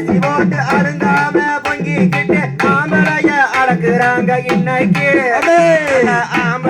அரிசி போட்டு அருந்தாம பொங்கிக்கிட்டு ஆம்பளைய அடக்குறாங்க இன்னைக்கு. ஆம்பளை